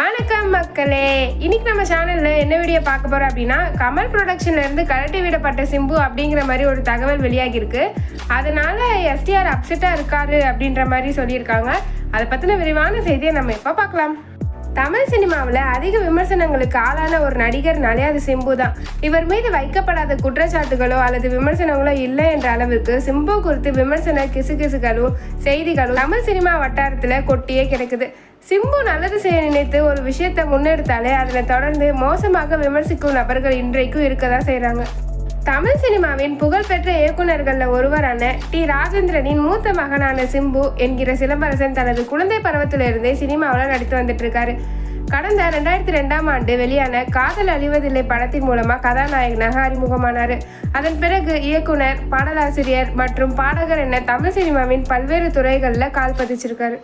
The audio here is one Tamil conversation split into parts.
வணக்கம் மக்களே. இன்னைக்கு நம்ம சேனலில் என்ன வீடியோ பார்க்க போகிறோம் அப்படின்னா கமல் ப்ரொடக்ஷன்ல இருந்து கழட்டி விடப்பட்ட சிம்பு அப்படிங்கிற மாதிரி ஒரு தகவல் வெளியாகிருக்கு அதனால எஸ்டிஆர் அப்செட்டாக இருக்காரு அப்படின்ற மாதிரி சொல்லியிருக்காங்க. அதை பற்றின விரிவான செய்தியை நம்ம இப்போ பார்க்கலாம். தமிழ் சினிமாவில் அதிக விமர்சனங்களுக்கு ஆளான ஒரு நடிகர்னாலே அது சிம்பு தான். இவர் மீது வைக்கப்படாத குற்றச்சாட்டுகளோ அல்லது விமர்சனங்களோ இல்லை என்ற அளவிற்கு சிம்பு குறித்து விமர்சன கிசுகிசுகளும் செய்திகளும் தமிழ் சினிமா வட்டாரத்தில் கொட்டியே கிடக்குது. சிம்பு நல்லது செய்ய நினைத்து ஒரு விஷயத்தை முன்னெடுத்தாலே அதில் தொடர்ந்து மோசமாக விமர்சிக்கும் நபர்கள் இன்றைக்கும் இருக்க தான் செய்கிறாங்க தமிழ் சினிமாவின் புகழ்பெற்ற இயக்குனர்களில் ஒருவரான டி. ராஜேந்திரனின் மூத்த மகனான சிம்பு என்கிற சிலம்பரசன் தனது குழந்தை பருவத்திலிருந்தே சினிமாவில் நடித்து வந்துட்டு இருக்காரு கடந்த ரெண்டாயிரத்தி ரெண்டாம் ஆண்டு வெளியான காதல் அழிவதில்லை படத்தின் மூலமா கதாநாயகனாக அறிமுகமானார். அதன் பிறகு இயக்குனர் பாடலாசிரியர் மற்றும் பாடகர் என தமிழ் சினிமாவின் பல்வேறு துறைகளில் கால் பதிச்சிருக்காரு.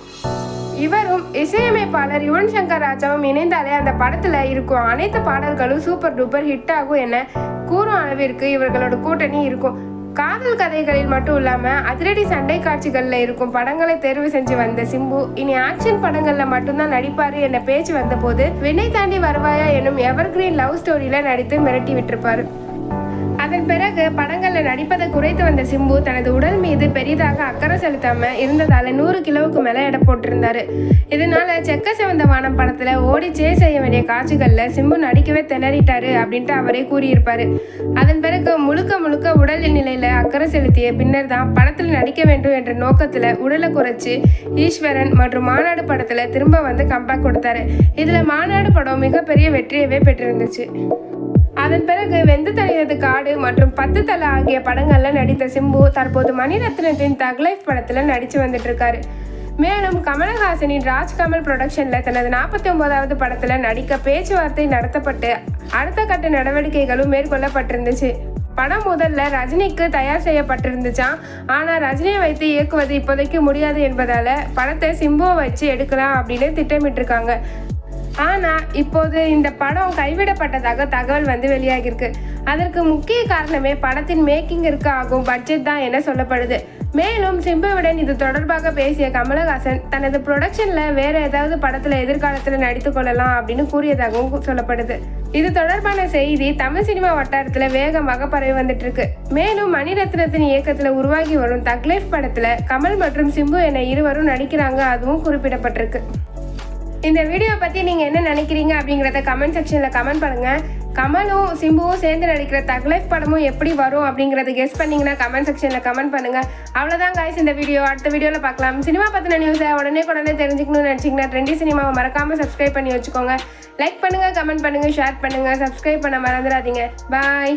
இவரும் இசையமைப்பாளர் யுவன் சங்கர் ராஜாவும் இணைந்தாலே அந்த படத்துல இருக்கும் அனைத்து பாடல்களும் சூப்பர் டூப்பர் ஹிட் ஆகும் என கூறும் அளவிற்கு இவர்களோட கூட்டணி இருக்கும். காதல் கதைகளில் மட்டும் இல்லாம அதிரடி சண்டை காட்சிகள்ல இருக்கும் படங்களை தேர்வு செஞ்சு வந்த சிம்பு இனி ஆக்ஷன் படங்கள்ல மட்டும்தான் நடிப்பாரு என பேச்சு வந்தபோது வினை தாண்டி வருவாயா எனும் எவர்கிரீன் லவ் ஸ்டோரியில நடித்து மிரட்டி விட்டிருப்பாரு. அதன் பிறகு படங்களில் நடிப்பதை குறைத்து வந்த சிம்பு தனது உடல் மீது பெரிதாக அக்கறை செலுத்தாம இருந்ததால நூறு கிலோவுக்கு மேல எடை போட்டிருந்தாரு. இதனால செக்க சிவந்த வானம் படத்துல ஓடி சே செய்ய வேண்டிய காட்சிகள்ல சிம்பு நடிக்கவே திணறிட்டாரு அப்படின்ட்டு அவரே கூறியிருப்பாரு. அதன் பிறகு முழுக்க முழுக்க உடல் நிலையில அக்கறை செலுத்திய பின்னர் தான் படத்தில் நடிக்க வேண்டும் என்ற நோக்கத்துல உடலை குறைச்சு ஈஸ்வரன் மற்றும் மாநாடு படத்துல திரும்ப வந்து கம்பேக் கொடுத்தாரு. இதுல மாநாடு படம் மிகப்பெரிய வெற்றியவே பெற்றிருந்துச்சு. அதன் பிறகு வெந்து தணியது காடு மற்றும் பத்து தலை ஆகிய படங்களில் நடித்த சிம்பு தற்போது மணிரத்னத்தின் தக் லைஃப் நடித்து நடிச்சு வந்துட்டு இருக்காரு மேலும் கமலஹாசனின் ராஜ்கமல் ப்ரொடக்ஷனில் தனது நாற்பத்தி ஒன்பதாவது படத்தில் நடிக்க பேச்சுவார்த்தை நடத்தப்பட்டு அடுத்த கட்ட நடவடிக்கைகளும் மேற்கொள்ளப்பட்டிருந்துச்சு. படம் முதல்ல ரஜினிக்கு தயார் செய்யப்பட்டிருந்துச்சாம் ஆனால் ரஜினியை வைத்து இயக்குவது இப்போதைக்கு முடியாது என்பதால் படத்தை சிம்புவை வச்சு எடுக்கலாம் அப்படின்னு திட்டமிட்டிருக்காங்க. ஆனால் இப்போது இந்த படம் கைவிடப்பட்டதாக தகவல் வந்து வெளியாகிருக்கு அதற்கு முக்கிய காரணமே படத்தின் மேக்கிங்கிற்கு ஆகும் பட்ஜெட் தான் என சொல்லப்படுது. மேலும் சிம்புவுடன் இது தொடர்பாக பேசிய கமலஹாசன் தனது ப்ரொடக்ஷனில் வேற ஏதாவது படத்தில் எதிர்காலத்தில் நடித்து கொள்ளலாம் அப்படின்னு கூறியதாகவும் சொல்லப்படுது. இது தொடர்பான செய்தி தமிழ் சினிமா வட்டாரத்தில் வேகமாக பரவி வந்துட்டு இருக்கு மேலும் மணிரத்னத்தின் இயக்கத்தில் உருவாகி வரும் தக்லைஃப் படத்தில் கமல் மற்றும் சிம்பு என இருவரும் நடிக்கிறாங்க அதுவும் குறிப்பிடப்பட்டிருக்கு. இந்த வீடியோ பற்றி நீங்கள் என்ன நினைக்கிறீங்க அப்படிங்கிறத கமெண்ட் செக்ஷனில் கமெண்ட் பண்ணுங்கள் கமலும் சிம்புவும் சேர்ந்து நடிக்கிற தக்லைஃப் படமும் எப்படி வரும் அப்படிங்கிறத கெஸ் பண்ணீங்கன்னா கமெண்ட் செக்ஷனில் கமெண்ட் பண்ணுங்கள் அவ்வளோதான் காய்ஸ் இந்த வீடியோ அடுத்த வீடியோவில் பார்க்கலாம். சினிமா பற்றின நியூஸை உடனே உடனே தெரிஞ்சுக்கணும்னு நினச்சிங்கன்னா ட்ரெண்டி சினிமாவை மறக்காமல் சப்ஸ்கிரைப் பண்ணி வச்சுக்கோங்க. லைக் பண்ணுங்கள் கமெண்ட் பண்ணுங்கள் ஷேர் பண்ணுங்கள் சப்ஸ்கிரைப் பண்ண மறந்துடாதீங்க. பாய்